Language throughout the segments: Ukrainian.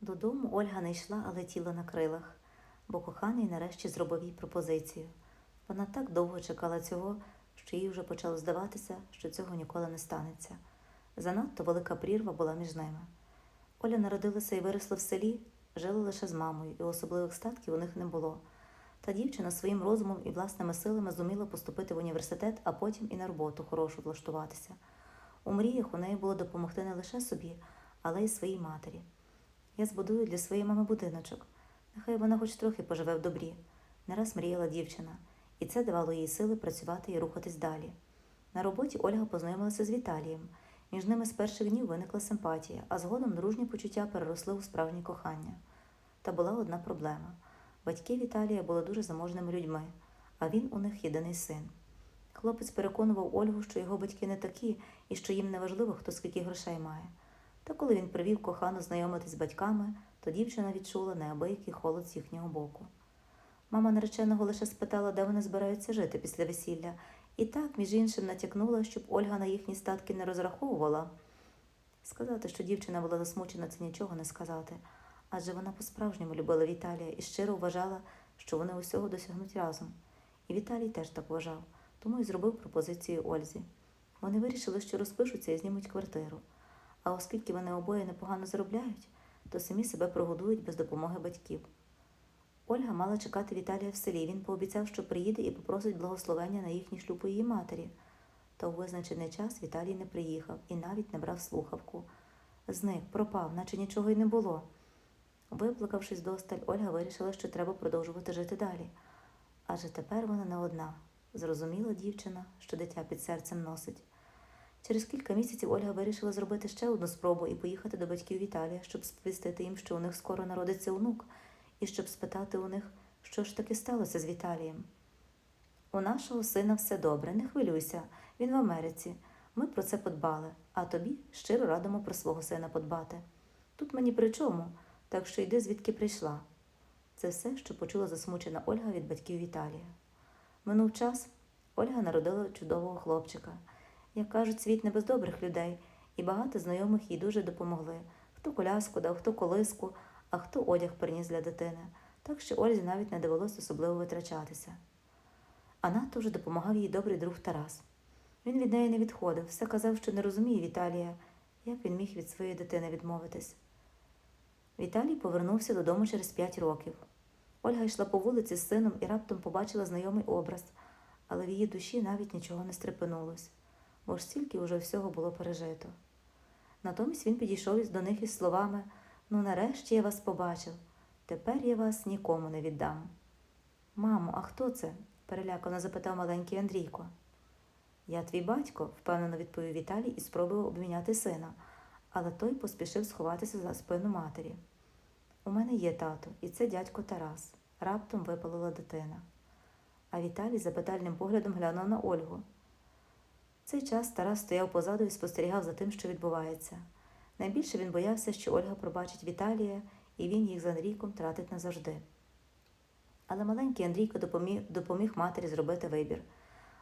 Додому Ольга не йшла, а летіла на крилах, бо коханий нарешті зробив їй пропозицію. Вона так довго чекала цього, що їй вже почало здаватися, що цього ніколи не станеться. Занадто велика прірва була між ними. Оля народилася і виросла в селі, жила лише з мамою, і особливих статків у них не було. Та дівчина своїм розумом і власними силами зуміла поступити в університет, а потім і на роботу хорошу влаштуватися. У мріях у неї було допомогти не лише собі, але й своїй матері. Я збудую для своєї мами будиночок. Нехай вона хоч трохи поживе в добрі. Не раз мріяла дівчина, і це давало їй сили працювати і рухатись далі. На роботі Ольга познайомилася з Віталієм. Між ними з перших днів виникла симпатія, а згодом дружні почуття переросли у справжнє кохання. Та була одна проблема. Батьки Віталія були дуже заможними людьми, а він у них єдиний син. Хлопець переконував Ольгу, що його батьки не такі і що їм не важливо, хто скільки грошей має. Та коли він привів кохану знайомитись з батьками, то дівчина відчула неабиякий холод з їхнього боку. Мама нареченого лише спитала, де вони збираються жити після весілля, і так, між іншим, натякнула, щоб Ольга на їхні статки не розраховувала. Сказати, що дівчина була засмучена, це нічого не сказати, адже вона по-справжньому любила Віталія і щиро вважала, що вони усього досягнуть разом. І Віталій теж так вважав, тому і зробив пропозицію Ользі. Вони вирішили, що розпишуться і знімуть квартиру. А оскільки вони обоє непогано заробляють, то самі себе прогодують без допомоги батьків. Ольга мала чекати Віталія в селі. Він пообіцяв, що приїде і попросить благословення на їхній шлюб у її матері. Та у визначений час Віталій не приїхав і навіть не брав слухавку. Зник, пропав, наче нічого й не було. Виплакавшись досталь, Ольга вирішила, що треба продовжувати жити далі. Адже тепер вона не одна. Зрозуміла дівчина, що дитя під серцем носить. Через кілька місяців Ольга вирішила зробити ще одну спробу і поїхати до батьків Віталія, щоб сповістити їм, що у них скоро народиться онук, і щоб спитати у них, що ж таки сталося з Віталієм. У нашого сина все добре, не хвилюйся, він в Америці. Ми про це подбали, а тобі щиро радимо про свого сина подбати. Тут мені при чому, так що йди звідки прийшла. Це все, що почула засмучена Ольга від батьків Віталія. Минув час, Ольга народила чудового хлопчика. Як кажуть, світ не без добрих людей, і багато знайомих їй дуже допомогли. Хто коляску дав, хто колиску, а хто одяг приніс для дитини. Так що Ользі навіть не довелося особливо витрачатися. А надто вже допомагав їй добрий друг Тарас. Він від неї не відходив, все казав, що не розуміє Віталія, як він міг від своєї дитини відмовитись. Віталій повернувся додому через п'ять років. Ольга йшла по вулиці з сином і раптом побачила знайомий образ, але в її душі навіть нічого не стрепенулось, бо ж стільки уже всього було пережито. Натомість він підійшов до них із словами Ну, нарешті я вас побачив, тепер я вас нікому не віддам. Мамо, а хто це? перелякано запитав маленький Андрійко. Я твій батько, впевнено відповів Віталій і спробував обміняти сина, але той поспішив сховатися за спину матері. У мене є тато, і це дядько Тарас, раптом випалила дитина. А Віталій запитальним поглядом глянув на Ольгу. Цей час Тарас стояв позаду і спостерігав за тим, що відбувається. Найбільше він боявся, що Ольга пробачить Віталія, і він їх з Андрійком тратить назавжди. Але маленький Андрійко допоміг, допоміг матері зробити вибір.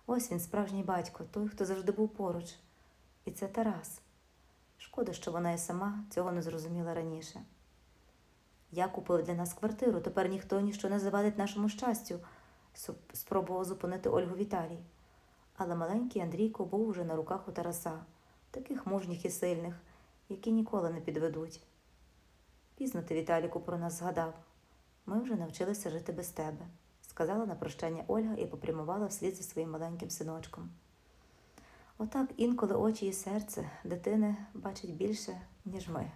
Ось він, справжній батько, той, хто завжди був поруч. І це Тарас. Шкода, що вона і сама цього не зрозуміла раніше. Я купив для нас квартиру, тепер ніхто ніщо не завадить нашому щастю, спробував зупинити Ольгу Віталій. Але маленький Андрійко був уже на руках у Тараса, таких мужніх і сильних, які ніколи не підведуть. Пізно ти, Віталіку, про нас згадав. Ми вже навчилися жити без тебе, сказала на прощання Ольга і попрямувала вслід за своїм маленьким синочком. Отак інколи очі і серце дитини бачать більше, ніж ми.